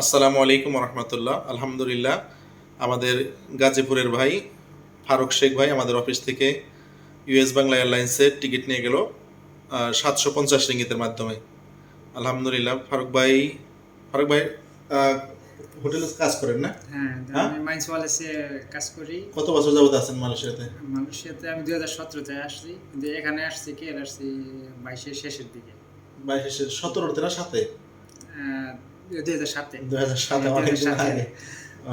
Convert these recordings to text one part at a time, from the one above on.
আসসালামু আলাইকুম রহমতুল্লাহ আলহামদুলিল্লাহ আমাদের গাজীপুরের ভাই ফারুক শেখ ভাই আমাদের অফিস থেকে ইউএস বাংলা এয়ারলাইন্সের টিকিট নিয়ে গেল সাতশো পঞ্চাশ রিঙ্গিতের মাধ্যমে। আলহামদুলিল্লাহ ফারুক ভাই ফারুক ভাই হোটেলে কাজ করেন না? হ্যাঁ হ্যাঁ? আমি মাইন্স কাজ করি। কত বছর যাবত আছেন মালয়েশিয়াতে? মালয়েশিয়াতে আমি দুই হাজার সতেরোতে আসছি কিন্তু এখানে আসছি কি আসছি বাইশের শেষের দিকে। বাইশে সতেরোতে না সাথে দুই হাজার সাতে। দুই হাজার সাতে হ্যাঁ, অনেক আগে।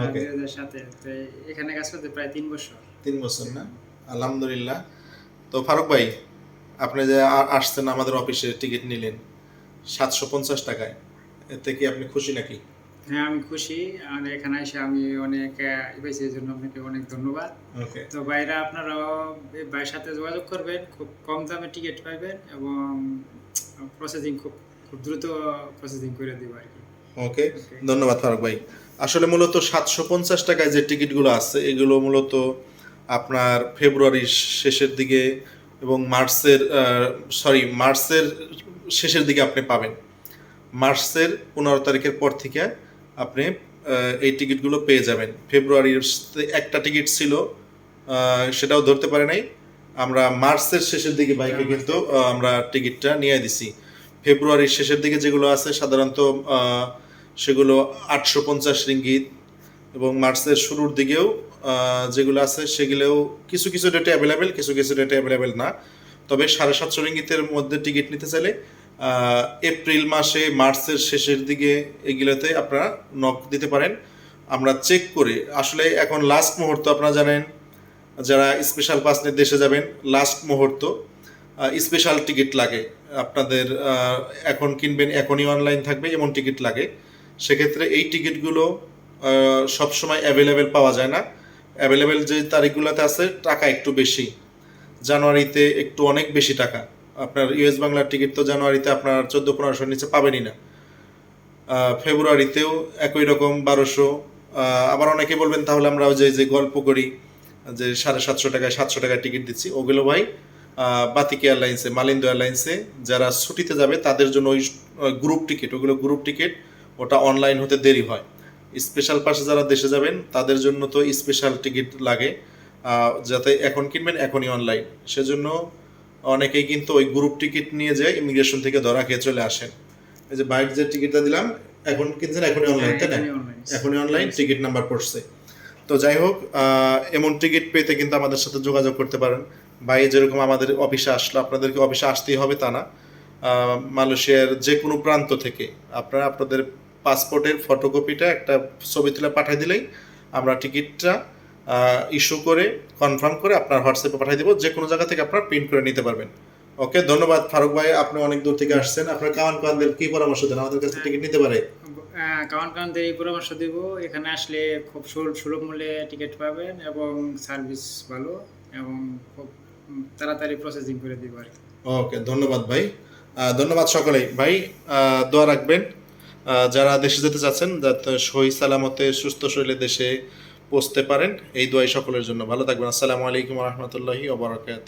ওকে। দুই হাজার সাতে। তো এখানে কাজ করতে প্রায় তিন বছর। তিন বছর না? আলহামদুলিল্লাহ। তো ফারুক ভাই আপনি যে আসছেন আমাদের অফিসে টিকিট নিলেন সাতশো পঞ্চাশ টাকায়। এতে কি আপনি খুশি নাকি? হ্যাঁ আমি খুশি। আর এখানে এসে আমি অনেক আহ, পাইছি এই জন্য আপনাকে অনেক ধন্যবাদ। ওকে। তো বাইরে আপনারাও ভাইয়ের সাথে যোগাযোগ করবেন খুব কম দামে টিকিট পাইবেন এবং প্রসেসিং খুব খুব দ্রুত প্রসেসিং করে দিব আর কি। ওকে ধন্যবাদ ফারুক ভাই। আসলে মূলত সাতশো পঞ্চাশ টাকায় যে টিকিটগুলো আছে এগুলো মূলত আপনার ফেব্রুয়ারির শেষের দিকে এবং মার্চের সরি মার্চের শেষের দিকে আপনি পাবেন। মার্চের পনেরো তারিখের পর থেকে আপনি এই টিকিটগুলো পেয়ে যাবেন। ফেব্রুয়ারির একটা টিকিট ছিল সেটাও ধরতে পারে নাই। আমরা মার্চের শেষের দিকে বাইকে কিন্তু আমরা টিকিটটা নিয়ে দিছি। ফেব্রুয়ারির শেষের দিকে যেগুলো আছে সাধারণত সেগুলো আটশো পঞ্চাশ রিঙ্গিত এবং মার্চের শুরুর দিকেও যেগুলো আছে সেগুলোও কিছু কিছু ডেটে অ্যাভেলেবেল কিছু কিছু ডেটে অ্যাভেলেবেল না। তবে সাড়ে সাতশো রিঙ্গিতের মধ্যে টিকিট নিতে চাইলে এপ্রিল মাসে, মার্চের শেষের দিকে এগুলোতে আপনারা নক দিতে পারেন। আমরা চেক করে। আসলে এখন লাস্ট মুহূর্ত আপনারা জানেন, যারা স্পেশাল পাস নিয়ে দেশে যাবেন লাস্ট মুহূর্ত স্পেশাল টিকিট লাগে। আপনাদের এখন কিনবেন, এখনই অনলাইন থাকবে, এমন টিকিট লাগে। সেক্ষেত্রে এই টিকিটগুলো সবসময় অ্যাভেলেবেল পাওয়া যায় না। অ্যাভেলেবেল যে তারিখগুলোতে আছে, টাকা একটু বেশি। জানুয়ারিতে একটু অনেক বেশি টাকা। আপনার ইউএস বাংলার টিকিট তো জানুয়ারিতে আপনার চোদ্দ পনেরোশোর নিচে পাবেনই না। ফেব্রুয়ারিতেও একই রকম বারোশো। আবার অনেকে বলবেন, তাহলে আমরা যে যে গল্প করি, যে সাড়ে সাতশো টাকায় সাতশো টাকায় টিকিট দিচ্ছি। ওগুলো ভাই বাতিক এয়ারলাইন্সে, মালিন্দ এয়ারলাইন্সে যারা ছুটিতে যাবে, তাদের জন্য ওই গ্রুপ টিকিট ওগুলো গ্রুপ টিকিট ওটা অনলাইন হতে দেরি হয়। স্পেশাল পাশে যারা দেশে যাবেন তাদের জন্য তো স্পেশাল টিকিট লাগে। যাতে এখন কিনবেন এখনই অনলাইন সেজন্য অনেকেই কিন্তু ওই গ্রুপ টিকিট নিয়ে যায় ইমিগ্রেশন থেকে ধরা খেয়ে চলে আসেন। এই যে বাইক যে টিকিটটা দিলাম এখন কিনছেন এখনই অনলাইন তাই না? এখনই অনলাইন টিকিট নাম্বার পড়ছে। তো যাই হোক এমন টিকিট পেতে কিন্তু আমাদের সাথে যোগাযোগ করতে পারেন। ভাই যেরকম আমাদের অফিসে আসলো আপনাদেরকে অফিসে আসতেই হবে তা না। মালয়েশিয়ার যে কোনো প্রান্ত থেকে আপনারা আপনাদের পাসপোর্টের ফটোকপিটা একটা ছবি তুলে পাঠিয়ে দিলেই আমরা টিকিটটা ইস্যু করে কনফার্ম করে আপনার হোয়াটসঅ্যাপে পাঠিয়ে দেবো যে কোনো জায়গা থেকে আপনারা প্রিন্ট করে নিতে পারবেন। ওকে ধন্যবাদ ফারুক ভাই আপনি অনেক দূর থেকে আসছেন। আপনার কামান কানদের কি পরামর্শ দেন? আমাদের কাছে টিকিট নিতে পারে। আহ, কামান কান্তে এই পরামর্শ দিব। এখানে আসলে খুব সুলভ মূল্যে টিকিট পাবেন এবং সার্ভিস ভালো এবং খুব তাড়াতাড়ি প্রসেসিং করে দিব আর ওকে ধন্যবাদ ভাই। ধন্যবাদ সকলেই। ভাই দোয়া রাখবেন। যারা দেশে যেতে চাচ্ছেন, যাতে সহি সালামতে, সুস্থ শরীরে দেশে পৌঁছতে পারেন, এই দোয়াই সকলের জন্য। ভালো থাকবেন। আসসালামু আলাইকুম রহমতুল্লাহি ওবরাকাত